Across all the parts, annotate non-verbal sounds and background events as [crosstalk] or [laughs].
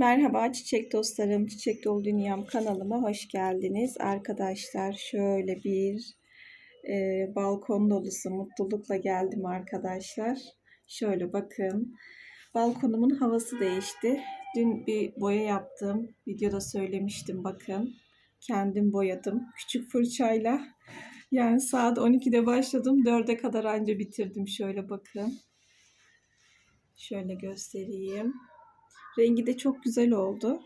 Merhaba çiçek dostlarım, Çiçek Dolu Dünyam kanalıma hoş geldiniz. Arkadaşlar şöyle bir e, balkon dolusu mutlulukla geldim arkadaşlar. Şöyle bakın, balkonumun havası değişti. Dün bir boya yaptım, videoda söylemiştim bakın. Kendim boyadım küçük fırçayla. Yani saat 12'de başladım, 4'e kadar anca bitirdim şöyle bakın. Şöyle göstereyim. Rengi de çok güzel oldu.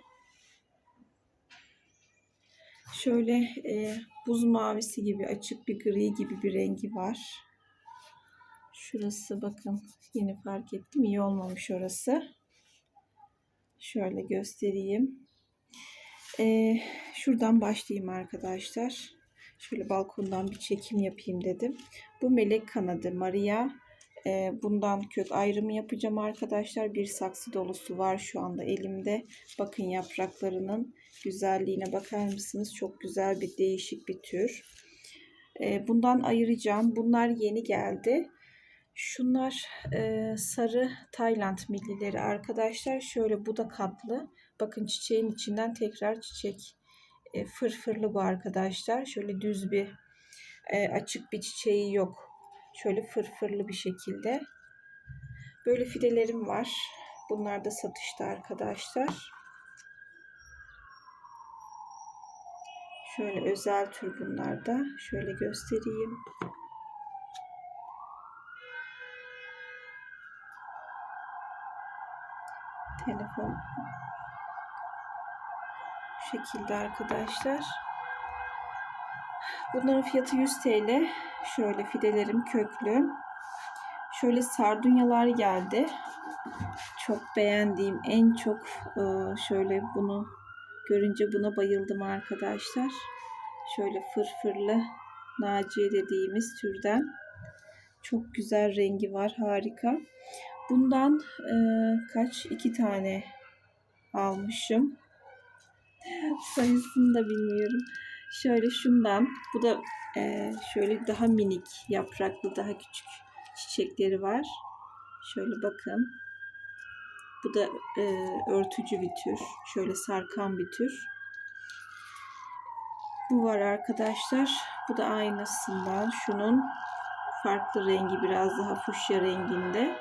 Şöyle e, buz mavisi gibi açık bir gri gibi bir rengi var. Şurası bakın yeni fark ettim iyi olmamış orası. Şöyle göstereyim. E, şuradan başlayayım arkadaşlar. Şöyle balkondan bir çekim yapayım dedim. Bu melek kanadı Maria e, bundan kök ayrımı yapacağım arkadaşlar. Bir saksı dolusu var şu anda elimde. Bakın yapraklarının güzelliğine bakar mısınız? Çok güzel bir değişik bir tür. E, bundan ayıracağım. Bunlar yeni geldi. Şunlar e, sarı Tayland millileri arkadaşlar. Şöyle bu da katlı. Bakın çiçeğin içinden tekrar çiçek e, fırfırlı bu arkadaşlar. Şöyle düz bir e, açık bir çiçeği yok Şöyle fırfırlı bir şekilde. Böyle fidelerim var. Bunlar da satışta arkadaşlar. Şöyle özel tür bunlar da. Şöyle göstereyim. Telefon bu şekilde arkadaşlar. Bunların fiyatı 100 TL. Şöyle fidelerim köklü. Şöyle sardunyalar geldi. Çok beğendiğim en çok e, şöyle bunu görünce buna bayıldım arkadaşlar. Şöyle fırfırlı Naciye dediğimiz türden. Çok güzel rengi var. Harika. Bundan e, kaç? iki tane almışım. [laughs] Sayısını da bilmiyorum. Şöyle şundan. Bu da e, şöyle daha minik yapraklı daha küçük çiçekleri var. Şöyle bakın. Bu da e, örtücü bir tür. Şöyle sarkan bir tür. Bu var arkadaşlar. Bu da aynısından. Şunun farklı rengi biraz daha fuşya renginde.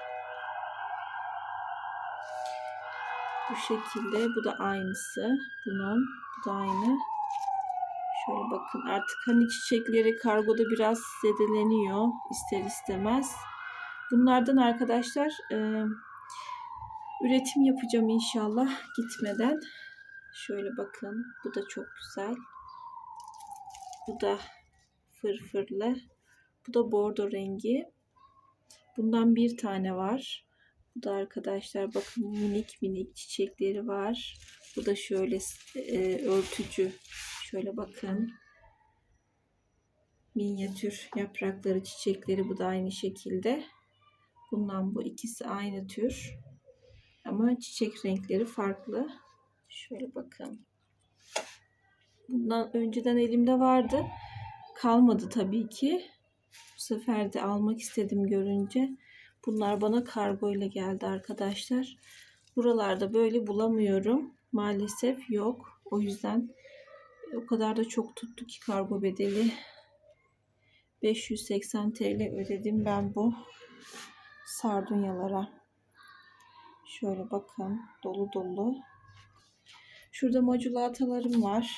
Bu şekilde. Bu da aynısı. Bunun. Bu da aynı. Şöyle bakın artık hani çiçekleri kargoda biraz zedeleniyor ister istemez. Bunlardan arkadaşlar e, üretim yapacağım inşallah gitmeden. Şöyle bakın bu da çok güzel. Bu da fırfırlı. Bu da bordo rengi. Bundan bir tane var. Bu da arkadaşlar bakın minik minik çiçekleri var. Bu da şöyle e, örtücü Şöyle bakın. Minyatür yaprakları, çiçekleri bu da aynı şekilde. Bundan bu ikisi aynı tür. Ama çiçek renkleri farklı. Şöyle bakın. Bundan önceden elimde vardı. Kalmadı tabii ki. Bu sefer de almak istedim görünce. Bunlar bana kargo ile geldi arkadaşlar. Buralarda böyle bulamıyorum. Maalesef yok. O yüzden o kadar da çok tuttu ki kargo bedeli. 580 TL ödedim ben bu sardunyalara. Şöyle bakın dolu dolu. Şurada maculatalarım var.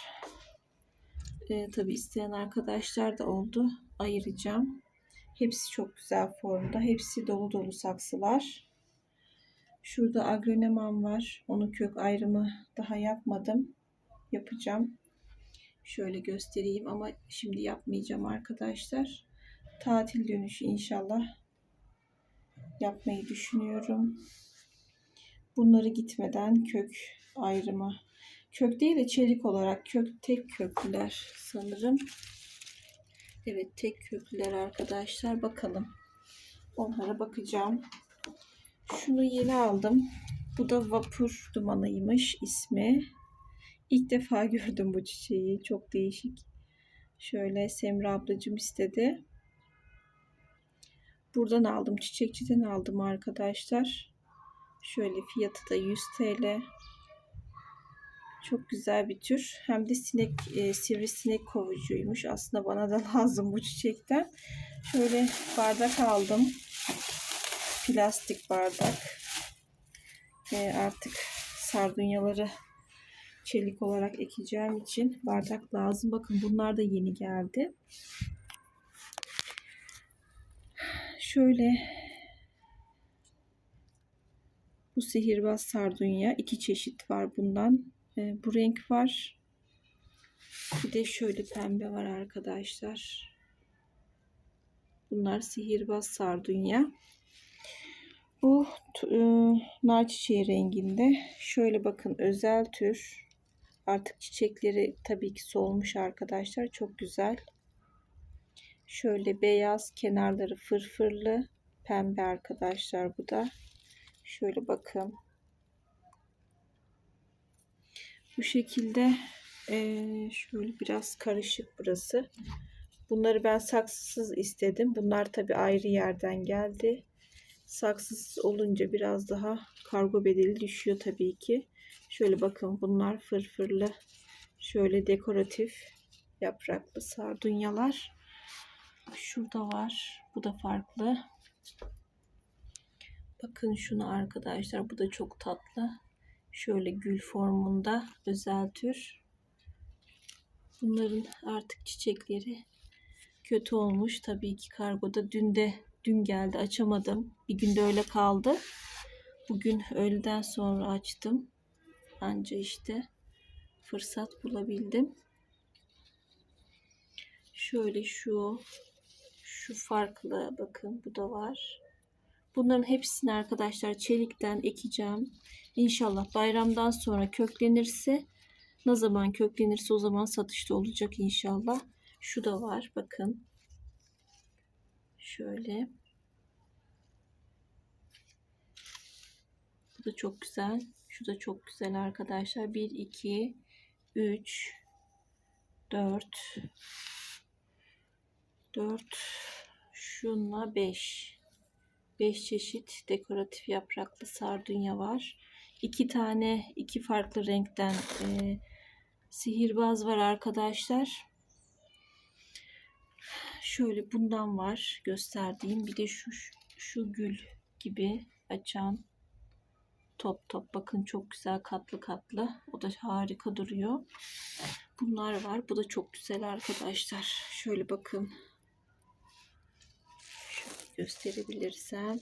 Ee, Tabi isteyen arkadaşlar da oldu. Ayıracağım. Hepsi çok güzel formda. Hepsi dolu dolu saksılar. Şurada agronemam var. Onu kök ayrımı daha yapmadım. Yapacağım. Şöyle göstereyim ama şimdi yapmayacağım arkadaşlar. Tatil dönüşü inşallah yapmayı düşünüyorum. Bunları gitmeden kök ayrımı. Kök değil de çelik olarak kök tek köklüler sanırım. Evet tek köklüler arkadaşlar. Bakalım. Onlara bakacağım. Şunu yeni aldım. Bu da vapur dumanıymış ismi. İlk defa [laughs] gördüm bu çiçeği. Çok değişik. Şöyle Semra ablacım istedi. Buradan aldım. Çiçekçiden aldım arkadaşlar. Şöyle fiyatı da 100 TL. Çok güzel bir tür. Hem de sinek, e, sivrisinek kovucuymuş. Aslında bana da [laughs] lazım bu çiçekten. Şöyle bardak aldım. Plastik bardak. E, artık sardunyaları çelik olarak ekeceğim için bardak lazım. Bakın bunlar da yeni geldi. Şöyle bu sihirbaz sardunya iki çeşit var bundan. E, bu renk var. Bir de şöyle pembe var arkadaşlar. Bunlar sihirbaz sardunya. Bu e, nar çiçeği renginde. Şöyle bakın özel tür. Artık çiçekleri tabii ki solmuş arkadaşlar. Çok güzel. Şöyle beyaz kenarları fırfırlı. Pembe arkadaşlar bu da. Şöyle bakın. Bu şekilde ee, şöyle biraz karışık burası. Bunları ben saksısız istedim. Bunlar tabi ayrı yerden geldi. Saksısız olunca biraz daha kargo bedeli düşüyor tabii ki. Şöyle bakın bunlar fırfırlı. Şöyle dekoratif yapraklı sardunyalar. Şurada var. Bu da farklı. Bakın şunu arkadaşlar. Bu da çok tatlı. Şöyle gül formunda özel tür. Bunların artık çiçekleri kötü olmuş. Tabii ki kargoda dün de dün geldi açamadım. Bir günde öyle kaldı. Bugün öğleden sonra açtım. Anca işte fırsat bulabildim. Şöyle şu şu farklı bakın bu da var. Bunların hepsini arkadaşlar çelikten ekeceğim. İnşallah bayramdan sonra köklenirse ne zaman köklenirse o zaman satışta olacak inşallah. Şu da var bakın. Şöyle. Bu da çok güzel. Şu da çok güzel arkadaşlar. 1, 2, 3, 4, 4, şunla 5. 5 çeşit dekoratif yapraklı sardunya var. 2 tane, iki farklı renkten e, sihirbaz var arkadaşlar. Şöyle bundan var gösterdiğim. Bir de şu şu gül gibi açan top top. Bakın çok güzel katlı katlı. O da harika duruyor. Bunlar var. Bu da çok güzel arkadaşlar. Şöyle bakın. Şöyle gösterebilirsem.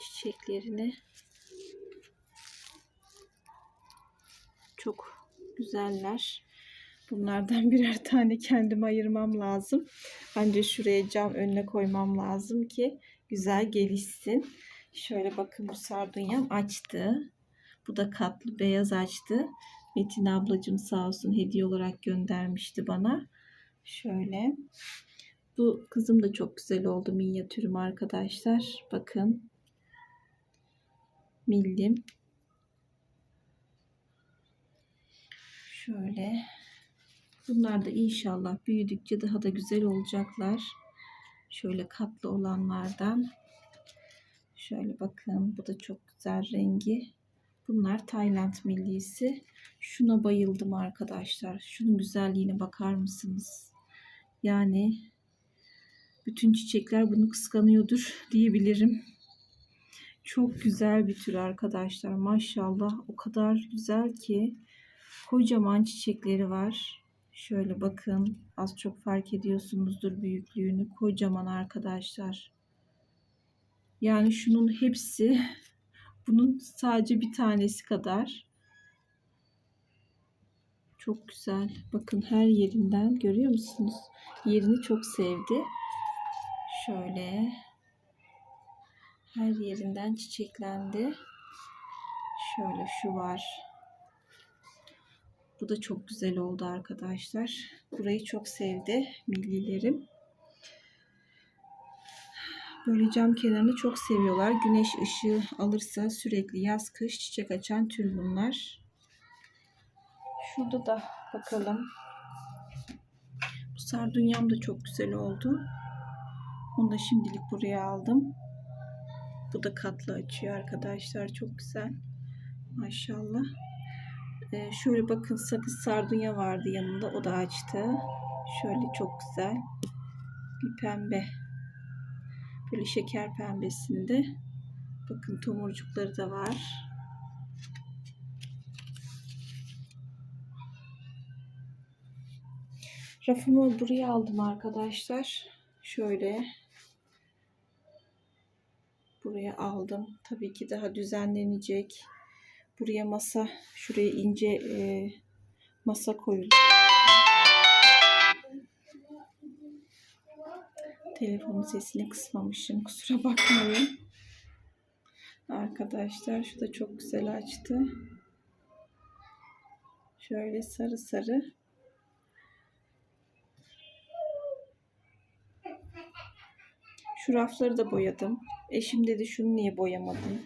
Çiçeklerini çok güzeller. Bunlardan [laughs] birer tane kendim ayırmam lazım. Ancak şuraya cam önüne koymam lazım ki güzel gelişsin. Şöyle bakın bu sardunyam açtı. Bu da katlı beyaz açtı. Metin ablacım sağ olsun hediye olarak göndermişti bana. Şöyle. Bu kızım da çok güzel oldu minyatürüm arkadaşlar. Bakın. Millim. Şöyle. Bunlar da inşallah büyüdükçe daha da güzel olacaklar. Şöyle katlı olanlardan. Şöyle bakın. Bu da çok güzel rengi. Bunlar Tayland millisi. Şuna bayıldım arkadaşlar. Şunun güzelliğine bakar mısınız? Yani bütün çiçekler bunu kıskanıyordur [laughs] diyebilirim. Çok güzel bir tür arkadaşlar. Maşallah o kadar güzel ki kocaman çiçekleri var. Şöyle bakın az çok fark ediyorsunuzdur büyüklüğünü. Kocaman arkadaşlar. Yani şunun hepsi bunun sadece bir tanesi kadar. Çok güzel. Bakın her yerinden görüyor musunuz? Yerini çok sevdi. Şöyle her yerinden çiçeklendi. Şöyle şu var. Bu da çok güzel oldu arkadaşlar. Burayı çok sevdi millilerim. Böyle cam kenarını çok seviyorlar. Güneş ışığı alırsa sürekli yaz kış çiçek açan tür bunlar. Şurada da bakalım. Bu sardunyam da çok güzel oldu. Onu da şimdilik buraya aldım. Bu da katlı açıyor arkadaşlar. Çok güzel. Maşallah. Ee, şöyle bakın sakız sardunya vardı yanında. O da açtı. Şöyle çok güzel. Bir pembe. Böyle şeker pembesinde. Bakın tomurcukları da var. Rafımı buraya aldım arkadaşlar. Şöyle buraya aldım. Tabii ki daha düzenlenecek. Buraya masa, şuraya ince e, masa koyulacak. Telefonun sesini kısmamışım. Kusura bakmayın. Arkadaşlar şu da çok güzel açtı. Şöyle sarı sarı. Şu rafları da boyadım. Eşim dedi şunu niye boyamadın?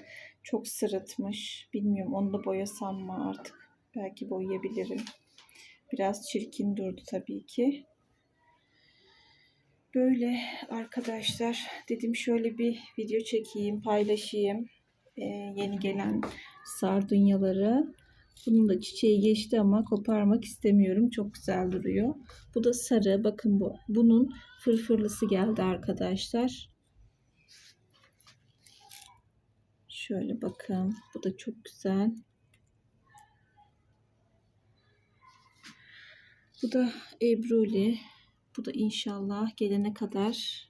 Çok sırıtmış. Bilmiyorum onu da boyasam mı artık. Belki boyayabilirim. Biraz çirkin durdu tabii ki. Böyle arkadaşlar dedim şöyle bir video çekeyim paylaşayım. Ee, yeni gelen sardunyaları. Bunun da çiçeği geçti ama koparmak istemiyorum. Çok güzel duruyor. Bu da sarı. Bakın bu. Bunun fırfırlısı geldi arkadaşlar. Şöyle bakın. Bu da çok güzel. Bu da Ebruli. Bu da inşallah gelene kadar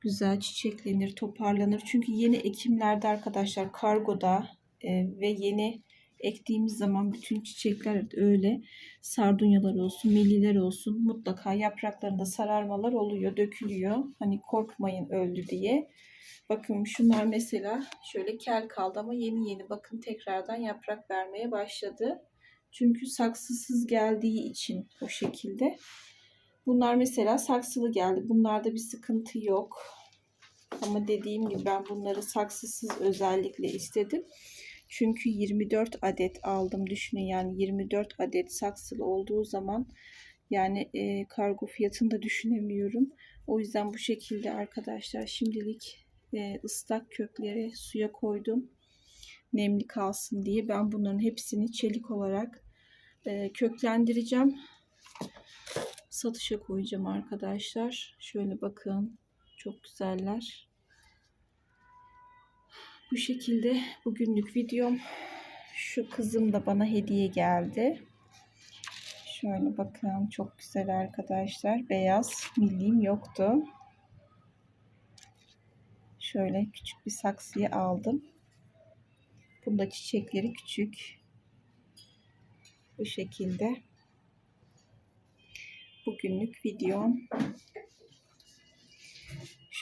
güzel çiçeklenir, toparlanır. Çünkü yeni ekimlerde arkadaşlar kargoda e, ve yeni ektiğimiz zaman bütün çiçekler öyle sardunyalar olsun, milliler olsun mutlaka yapraklarında sararmalar oluyor, dökülüyor. Hani korkmayın öldü diye. Bakın şunlar mesela şöyle kel kaldı ama yeni yeni bakın tekrardan yaprak vermeye başladı. Çünkü saksısız geldiği için o şekilde. Bunlar mesela saksılı geldi. Bunlarda bir sıkıntı yok. Ama dediğim gibi ben bunları saksısız özellikle istedim. Çünkü 24 adet aldım düşünün yani 24 adet saksılı olduğu zaman yani e, kargo fiyatını da düşünemiyorum. O yüzden bu şekilde arkadaşlar şimdilik e, ıslak kökleri suya koydum. Nemli kalsın diye ben bunların hepsini çelik olarak e, köklendireceğim. Satışa koyacağım arkadaşlar. Şöyle bakın. Çok güzeller. Bu şekilde bugünlük videom. Şu kızım da bana hediye geldi. Şöyle bakın çok güzel arkadaşlar. Beyaz milliğim yoktu. Şöyle küçük bir saksıya aldım. Bunda çiçekleri küçük. Bu şekilde. Bugünlük videom.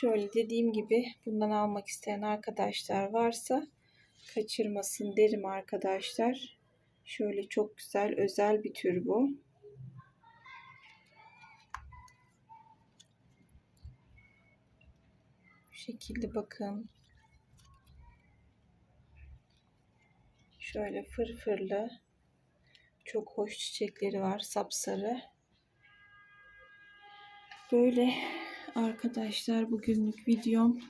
Şöyle dediğim gibi bundan almak isteyen arkadaşlar varsa kaçırmasın derim arkadaşlar. Şöyle çok güzel özel bir tür bu. Bu şekilde bakın. Şöyle fırfırlı. Çok hoş çiçekleri var. Sapsarı. Böyle arkadaşlar bugünlük videom.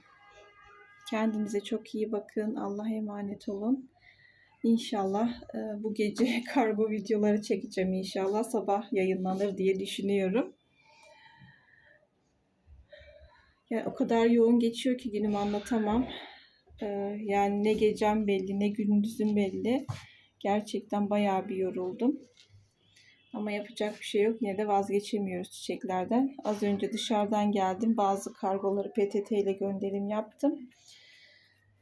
Kendinize çok iyi bakın. Allah'a emanet olun. İnşallah e, bu gece [laughs] kargo videoları çekeceğim inşallah. Sabah yayınlanır diye düşünüyorum. Yani o kadar yoğun geçiyor ki günüm anlatamam. E, yani ne gecem belli ne gündüzüm belli. Gerçekten bayağı bir yoruldum. Ama yapacak bir şey yok. Yine de vazgeçemiyoruz çiçeklerden. Az önce dışarıdan geldim. Bazı kargoları PTT ile gönderim yaptım.